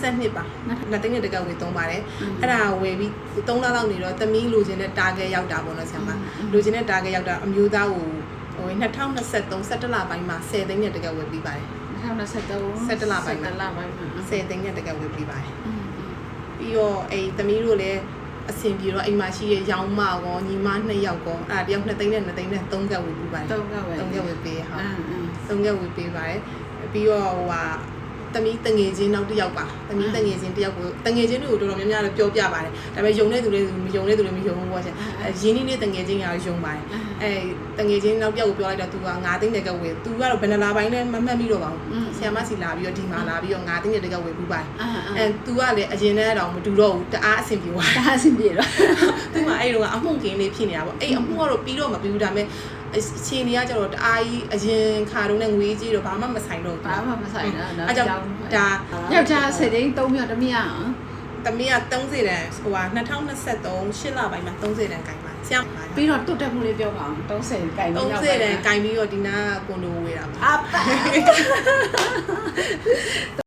ဆက်နှစ်ပါလက်သိန်းနဲ့တကယ်ဝေသုံးပါတယ်အဲ့ဒါဝယ်ပြီး3လလောက်နေတော့သမီးလိုချင်တဲ့ target ရောက်တာပေါ့နော်ဆရာမလိုချင်တဲ့ target ရောက်တာအမျိုးသားကိုဟို2023 17လပိုင်းမှာ10သိန်းနဲ့တကယ်ဝယ်ပြီးပါတယ်2023 17လပိုင်းမှာ17လပိုင်းမှာ10သိန်းနဲ့တကယ်ဝယ်ပြီးပါတယ်ပြီးတော့အဲ့သမီးတို့လည်းအဆင်ပြေတော့အိမ်မှာရှိတဲ့ရောင်းမကောညီမနှစ်ယောက်ကောအဲ့ဒါတယောက်2သိန်းနဲ့2သိန်းနဲ့3ကက်ဝယ်ပြီးပါတယ်တော့ကပဲ3ကက်ဝယ်ပေးဟုတ်အင်းအင်းသုံးရက်ဝေပေးပါတယ်ပြီးတော့ဟိုဟာ တမီးတငယ်ချင်းနောက်တစ်ယောက်ပါတမီးတငယ်ချင်းတစ်ယောက်ကိုတငယ်ချင်းတွေကိုတော်တော်များများလည်းပြောပြပါတယ်ဒါပေမဲ့ယုံတဲ့သူတွေမယုံတဲ့သူတွေမယုံဘူးပေါ့ရှင်အဲရင်းနှီးနဲ့တငယ်ချင်းကတော့ယုံပါတယ်အဲတငယ်ချင်းနောက်တစ်ယောက်ကိုပြောလိုက်တော့ तू က9သိန်းတကဝေ तू ကတော့ဘယ်နှလာပိုင်းလဲမမှတ်မိတော့ပါဘူးဆရာမစီလာပြီးတော့ဒီမှာလာပြီးတော့9သိန်းတကဝေပူပါတယ် အင်းအ အဲ င်း तू ကလည်းအရင်တည်းကတော့မတူတော့ဘူးတအားအဆင်ပြေသွားတယ် ဒါအဆင်ပြေတော့ သူကအဲ့တော့အမှုန့်ကင်းလေးဖြစ်နေတာပေါ့အဲ့အမှုကတော့ပြီးတော့မပြီးဘူးဒါပေမဲ့ အခြေအနေကကျတော့တအားကြီးအရင်ခါတုန်းနဲ့ငွေကြီးတော့ဘာမှမဆိုင်တော့ဘူးဘာမှမဆိုင်တော့နော်အဲ့ကြောင့်ဒါယောက်ျားစိတ်တိုင်း3မျိုးတမီးအောင်တမီးက30တန်းဟိုဟာ2023 8လပိုင်းမှာ30တန်းကင်ပါဆရာပြီးတော့တွတ်တက်မှုလေးပြောပါအောင်30ကိုင်ပြီးရောက်30တန်းကင်ပြီးတော့ဒီနာကွန်ဒိုဝေးတာပါအပ်